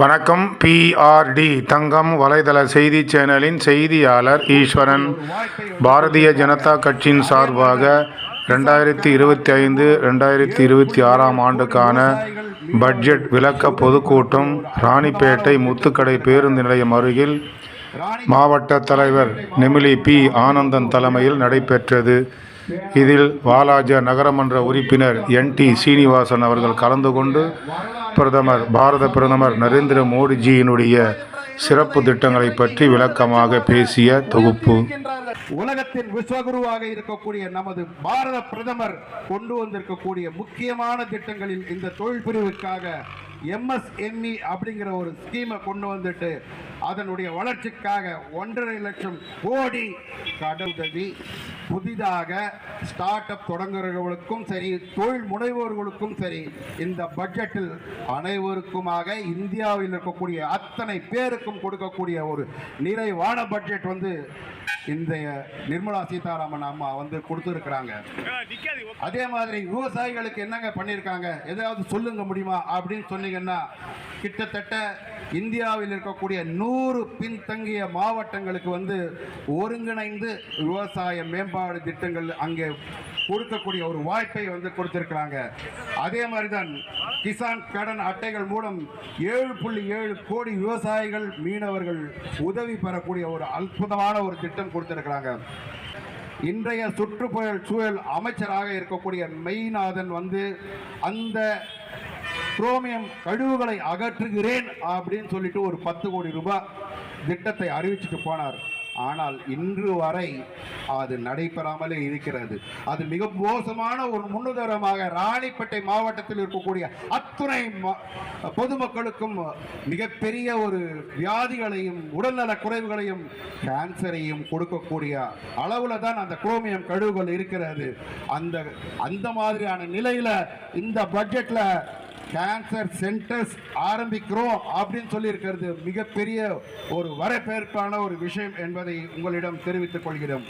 வணக்கம் பிஆர்டி தங்கம் வலைதள செய்தி சேனலின் செய்தியாளர் ஈஸ்வரன். பாரதிய ஜனதா கட்சியின் சார்பாக ரெண்டாயிரத்தி இருபத்தி ஐந்து ரெண்டாயிரத்தி இருபத்தி ஆறாம் ஆண்டுக்கான பட்ஜெட் விளக்க பொதுக்கூட்டம் ராணிப்பேட்டை முத்துக்கடை பேருந்து நிலையம் அருகில் மாவட்ட தலைவர் நெமிலி பி. ஆனந்தன் தலைமையில் நடைபெற்றது. இதில் வாலாஜா நகரமன்ற உறுப்பினர் என் டி சீனிவாசன் அவர்கள் கலந்து கொண்டு பிரதமர் பாரத பிரதமர் நரேந்திர மோடிஜியினுடைய சிறப்பு திட்டங்களை பற்றி விளக்கமாக பேசிய தொகுப்பு. உலகத்தின் விஸ்வகுருவாக இருக்கக்கூடிய நமது பாரத பிரதமர் கொண்டு வந்திருக்கக்கூடிய முக்கியமான திட்டங்களில் இந்த தொழில் பிரிவுக்காக எம்எஸ்எம்இ அப்படிங்கிற ஒரு ஸ்கீமை கொண்டு வந்துட்டு அதனுடைய வளர்ச்சிக்காக ஒன்றரை லட்சம் கோடி கடவுதவி புதிதாக ஸ்டார்ட் அப் தொடங்குறவர்களுக்கும் சரி தொழில் முனைவோர்களுக்கும் சரி இந்த பட்ஜெட்டில் அனைவருக்குமாக இந்தியாவில் இருக்கக்கூடிய அத்தனை பேருக்கும் கொடுக்கக்கூடிய ஒரு நிறைவான பட்ஜெட் வந்து இந்த நிர்மலா சீதாராமன் அம்மா வந்து கொடுத்துருக்குறாங்க. அதே மாதிரி விவசாயிகளுக்கு என்னங்க பண்ணியிருக்காங்க ஏதாவது சொல்லுங்க முடியுமா? அப்படின்னு பார்த்தீங்கன்னா கிட்டத்தட்ட இந்தியாவில் இருக்கக்கூடிய நூறு பின்தங்கிய மாவட்டங்களுக்கு வந்து ஒருங்கிணைந்து விவசாய மேம்பாடு திட்டங்கள் அங்கே கொடுக்கக்கூடிய ஒரு வாய்ப்பை வந்து கொடுத்திருக்கிறாங்க. அதே மாதிரி தான் கிசான் கடன் அட்டைகள் மூலம் ஏழு புள்ளி ஏழு கோடி விவசாயிகள் மீனவர்கள் உதவி பெறக்கூடிய ஒரு அற்புதமான ஒரு திட்டம் கொடுத்திருக்கிறாங்க. இன்றைய சுற்றுப்புற சூழல் அமைச்சராக இருக்கக்கூடிய மெய்நாதன் வந்து அந்த குரோமியம் கழிவுகளை அகற்றுகிறேன் அப்படின்னு சொல்லிட்டு ஒரு பத்து கோடி ரூபாய் திட்டத்தை அறிவிச்சுட்டு போனார். ஆனால் இன்று வரை அது நடைபெறாமலே இருக்கிறது. அது மிக மோசமான ஒரு முன்னுதாரணமாக ராணிப்பேட்டை மாவட்டத்தில் இருக்கக்கூடிய அத்துணை ம- பொதுமக்களுக்கும் மிகப்பெரிய ஒரு வியாதிகளையும் உடல்நல குறைவுகளையும் கேன்சரையும் கொடுக்கக்கூடிய அளவில் தான் அந்த குரோமியம் கழிவுகள் இருக்கிறது. அந்த அந்த மாதிரியான நிலையில் இந்த பட்ஜெட்டில் கேன்சர் சென்டர்ஸ் ஆரம்பிக்கிறோம் அப்படின்னு சொல்லியிருக்கிறது மிகப்பெரிய ஒரு வரவேற்பான ஒரு விஷயம் என்பதை உங்களிடம் தெரிவித்துக் கொள்கிறோம்.